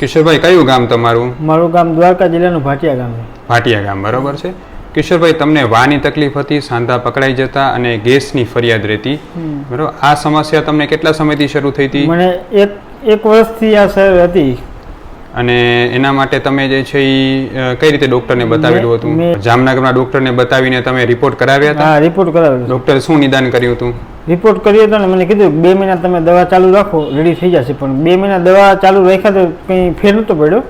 કિશોરભાઈ કયું ગામ તમારું? મારું ગામ દ્વારકા જિલ્લાનું ભાટિયા ગામ છે. ભાટિયા ગામ બરોબર છે. કિશોરભાઈ તમને વાની તકલીફ હતી સાંધા પકડાઈ જતા અને ગેસની ફરિયાદ રહેતી. બરોબર આ સમસ્યા તમને કેટલા સમયથી શરૂ થઈ હતી? મને એક એક વર્ષથી આ સર હતી. અને એના માટે તમે જે છે એ કઈ રીતે ડોક્ટરને બતાવેલું હતું? જામનગરના ડોક્ટરને બતાવીને તમે રિપોર્ટ કરાવ્યા હતા? રિપોર્ટ કરાવ્યો. ડોક્ટરે શું નિદાન કર્યું હતું? રિપોર્ટ કર્યો હતો ને મને કીધું બે મહિના તમે દવા ચાલુ રાખો રેડી થઈ જશે. પણ બે મહિના દવા ચાલુ રાખ્યા તો કંઈ ફેર નહોતો પડ્યો.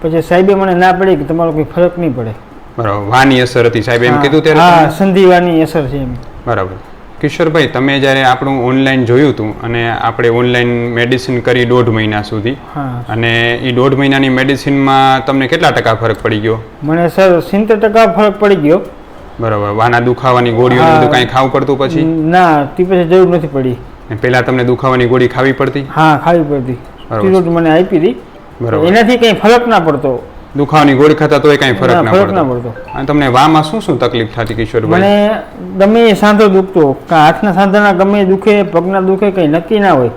પછી સાહેબે મને ના પડી કે તમારો કોઈ ફરક નહીં પડે. બરાબર. વાની અસર હતી. સાહેબ એમ કીધું ત્યારે હા સંધિવાની અસર છે એમ. બરાબર. કિશોરભાઈ તમે જ્યારે આપણું ઓનલાઈન જોયું હતું અને આપણે ઓનલાઈન મેડિસિન કરી દોઢ મહિના સુધી અને એ દોઢ મહિનાની મેડિસિનમાં તમને કેટલા ટકા ફરક પડી ગયો? મને સર સિત્તેર ટકા ફરક પડી ગયો. બરાબર. વાના દુખાવાની ગોળીઓ. બધું કાંઈ ખાવું પડતું પછી? ના તે પછી જરૂર નથી પડી. અને પહેલા તમને દુખાવાની ગોળી ખાવી પડતી? હા ખાવી પડતી. બરાબર. મને આપી હતી બરોબર. એનાથી કંઈ ફરક ના પડતો. દુખાવાની ગોળી ખાતા તોય કાંઈ ફરક ના, ફરક ના પડતો. અને તમને વામાં શું શું તકલીફ થતી કિશોરભાઈ? મને ગમે એ સાંધો દુખતો. કાં હાથના સાંધાના ગમે એ દુખે પગના દુખે કંઈ નક્કી ના હોય.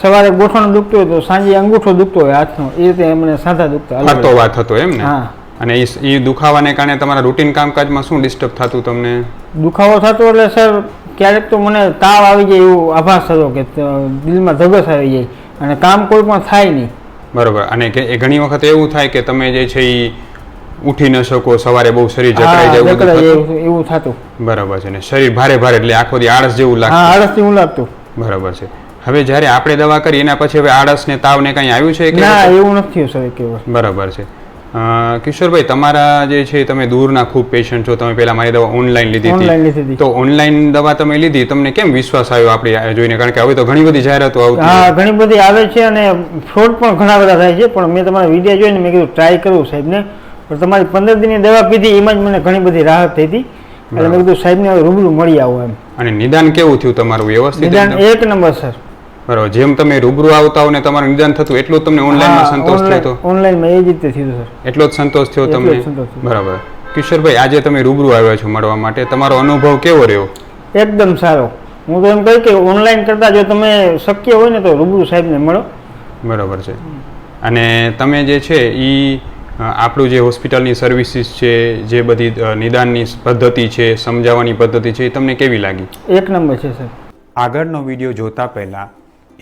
સવારે ગોઠણ દુખતો હોય તો સાંજે અંગૂઠો દુખતો હોય હાથનો. એ રીતે એમને સાંધા દુખતા. ફરતો વાત હતો એમ ને? હા. અને ઈ દુખાવાને કારણે તમારા રૂટીન કામકાજમાં શું ડિસ્ટર્બ થતું તમને? દુખાવો થતો એટલે સર ક્યારેક તો મને તાવ આવી જાય એવો આભાસ થતો કે દિલમાં ધગસ આવી જાય અને કામ કોઈ પણ થાય નહીં. બરોબર. અને કે એ ઘણી વખત એવું થાય કે તમે જે છે એ ઉઠી ન શકો સવારે બહુ શરીર જકડાઈ જાય એવું થતું? બરાબર છે. ને શરીર ભારે ભારે એટલે આખો દી આળસ જેવું લાગે હા આળસથી હું લાગતું. બરાબર છે. હવે જ્યારે આપણે દવા કરી એના પછી હવે આળસ ને તાવ ને કઈ આવ્યું છે કે ના એવું નથી થયું સર કે બરાબર છે. કિશોરભાઈ તમારા જે છે તમે દૂરના ખૂબ પેશન્ટ છો તમે પહેલા મારી દવા ઓનલાઈન લીધી હતી. તો ઓનલાઈન દવા તમે લીધી તમને કેમ વિશ્વાસ આવ્યો આપણે જોઈને? કારણ કે હવે તો ઘણી બધી જાહેરાતો આવતી હા ઘણી બધી આવે છે અને ફ્રોડ પણ ઘણા બધા થાય છે પણ મેં તમારા વીડિયો જોઈને મેં કીધું ટ્રાય કરું સાહેબને. પણ તમારી પંદર દિનની દવા પીધી એમાં જ મને ઘણી બધી રાહત થઈ હતી. એટલે મેં કીધું સાહેબને હવે રૂબરૂ મળી આવો એમ. અને નિદાન કેવું થયું તમારું વ્યવસ્થિત નિદાન એક નંબર સર. બરાબર. જેમ તમે રૂબરૂ આવતા હો ને તમારું નિદાન થતું એટલું જ તમને ઓનલાઈનમાં સંતોષ થયો હતો ઓનલાઈનમાં એ જ રીતે થયું સર. એટલો જ સંતોષ થયો તમને? સંતોષ બરાબર. કિશોરભાઈ આજે તમે રૂબરૂ આવ્યા છો મળવા માટે. તમારો અનુભવ કેવો રહ્યો? એકદમ સારો. હું તો એમ કહી કે ઓનલાઈન કરતાં જો તમે શક્ય હોય ને તો રૂબરૂ સાહેબને મળો. બરાબર છે. અને તમે જે છે એ આપણું જે હોસ્પિટલની સર્વિસીસ છે જે બધી નિદાનની પદ્ધતિ છે સમજાવવાની પદ્ધતિ છે એ તમને કેવી લાગી? એક નંબર છે સર. આગળનો વીડિયો જોતા પહેલાં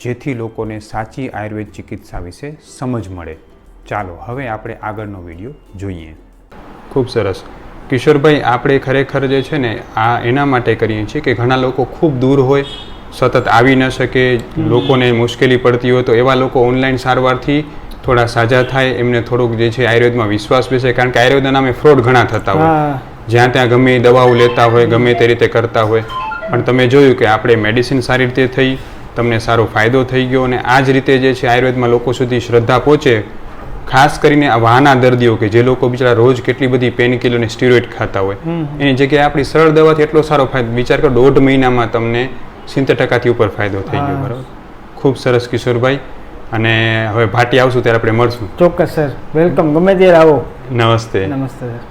જેથી લોકોને સાચી આયુર્વેદ ચિકિત્સા વિશે સમજ મળે. ચાલો હવે આપણે આગળનો વીડિયો જોઈએ. ખૂબ સરસ. કિશોરભાઈ આપણે ખરેખર જે છે ને આ એના માટે કરીએ છીએ કે ઘણા લોકો ખૂબ દૂર હોય સતત આવી ન શકે લોકોને મુશ્કેલી પડતી હોય તો એવા લોકો ઓનલાઈન સારવારથી થોડા સાજા થાય એમને થોડુંક જે છે આયુર્વેદમાં વિશ્વાસ બેસે કારણ કે આયુર્વેદના નામે ફ્રોડ ઘણા થતા હોય. જ્યાં ત્યાં ગમે દવાઓ લેતા હોય ગમે તે રીતે કરતા હોય. પણ તમે જોયું કે આપણે મેડિસિન સારી રીતે થઈ તમને સારો ફાયદો થઈ ગયો અને આ જ રીતે જે છે આયુર્વેદમાં લોકો સુધી શ્રદ્ધા પહોંચે ખાસ કરીને આ વાહના દર્દીઓ કે જે લોકો બિચારા રોજ કેટલી બધી પેનકિલો અને સ્ટીરોઇડ ખાતા હોય. એની જગ્યાએ આપણી સરળ દવાથી એટલો સારો ફાયદો વિચાર કરો દોઢ મહિનામાં તમને સિત્તેર ટકાથી ઉપર ફાયદો થઈ ગયો બરાબર? ખૂબ સરસ કિશોરભાઈ અને હવે ભાટી આવશું ત્યારે આપણે મળશું. ચોક્કસ સર. વેલકમ. ગમે ત્યારે આવો. નમસ્તે. નમસ્તે સર.